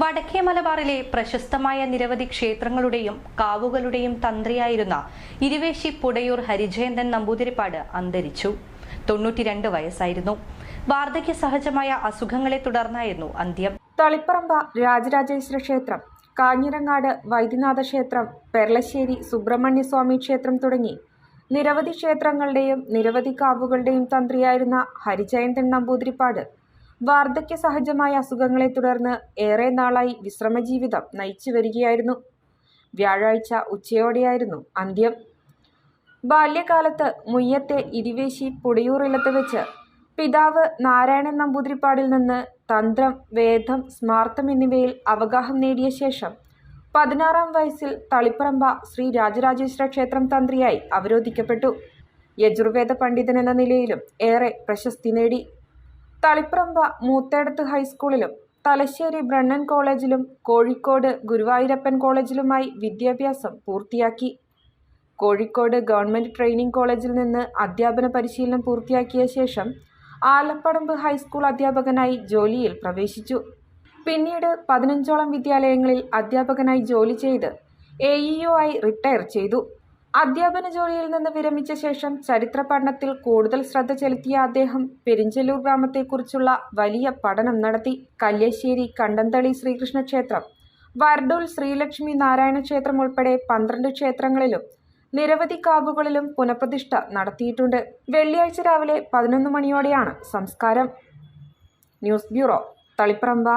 വടക്കേ മലബാറിലെ പ്രശസ്തമായ നിരവധി ക്ഷേത്രങ്ങളുടെയും കാവുകളുടെയും തന്ത്രിയായിരുന്ന ഇരുവേശി പുടയൂർ ഹരിജയന്തൻ നമ്പൂതിരിപ്പാട് അന്തരിച്ചു. തൊണ്ണൂറ്റിരണ്ട് വയസ്സായിരുന്നു. വാർദ്ധക്യ സഹജമായ അസുഖങ്ങളെ തുടർന്നായിരുന്നു അന്ത്യം. തളിപ്പറമ്പ രാജരാജേശ്വര ക്ഷേത്രം കാഞ്ഞിരങ്ങാട് വൈദ്യനാഥ ക്ഷേത്രം പെർളശ്ശേരി സുബ്രഹ്മണ്യസ്വാമി ക്ഷേത്രം തുടങ്ങി നിരവധി ക്ഷേത്രങ്ങളുടെയും നിരവധി കാവുകളുടെയും തന്ത്രിയായിരുന്ന ഹരിജയന്തൻ നമ്പൂതിരിപ്പാട് വാർദ്ധക്യ സഹജമായ അസുഖങ്ങളെ തുടർന്ന് ഏറെ നാളായി വിശ്രമജീവിതം നയിച്ചു വരികയായിരുന്നു. വ്യാഴാഴ്ച ഉച്ചയോടെയായിരുന്നു അന്ത്യം. ബാല്യകാലത്ത് മുയ്യത്തെ ഇരുവേശി പുടിയൂറിലത്ത് വെച്ച് പിതാവ് നാരായണൻ നമ്പൂതിരിപ്പാടിൽ നിന്ന് തന്ത്രം വേദം സ്മാർത്ഥം എന്നിവയിൽ അവഗാഹം നേടിയ ശേഷം പതിനാറാം വയസ്സിൽ തളിപ്പറമ്പ ശ്രീ രാജരാജേശ്വര ക്ഷേത്രം തന്ത്രിയായി അവരോധിക്കപ്പെട്ടു. യജുർവേദ പണ്ഡിതൻ എന്ന നിലയിലും ഏറെ പ്രശസ്തി നേടി. തളിപ്പറമ്പ മൂത്തേടത്ത് ഹൈസ്കൂളിലും തലശ്ശേരി ബ്രണ്ണൻ കോളേജിലും കോഴിക്കോട് ഗുരുവായൂരപ്പൻ കോളേജിലുമായി വിദ്യാഭ്യാസം പൂർത്തിയാക്കി. കോഴിക്കോട് ഗവൺമെന്റ് ട്രെയിനിങ് കോളേജിൽ നിന്ന് അധ്യാപന പരിശീലനം പൂർത്തിയാക്കിയ ശേഷം ആലപ്പടമ്പ് ഹൈസ്കൂൾ അധ്യാപകനായി ജോലിയിൽ പ്രവേശിച്ചു. പിന്നീട് പതിനഞ്ചോളം വിദ്യാലയങ്ങളിൽ അധ്യാപകനായി ജോലി ചെയ്ത് എ ഇഒ ആയി റിട്ടയർ ചെയ്തു. അധ്യാപന ജോലിയിൽ നിന്ന് വിരമിച്ച ശേഷം ചരിത്ര പഠനത്തിൽ കൂടുതൽ ശ്രദ്ധ ചെലുത്തിയ അദ്ദേഹം പെരിഞ്ചല്ലൂർ ഗ്രാമത്തെക്കുറിച്ചുള്ള വലിയ പഠനം നടത്തി. കല്യശ്ശേരി കണ്ടന്തളി ശ്രീകൃഷ്ണ ക്ഷേത്രം വർഡൂൽ ശ്രീലക്ഷ്മി നാരായണ ക്ഷേത്രം ഉൾപ്പെടെ പന്ത്രണ്ട് ക്ഷേത്രങ്ങളിലും നിരവധി കാവുകളിലും പുനഃപ്രതിഷ്ഠ നടത്തിയിട്ടുണ്ട്. വെള്ളിയാഴ്ച രാവിലെ പതിനൊന്ന് മണിയോടെയാണ് സംസ്കാരം. News bureau Taliparamba.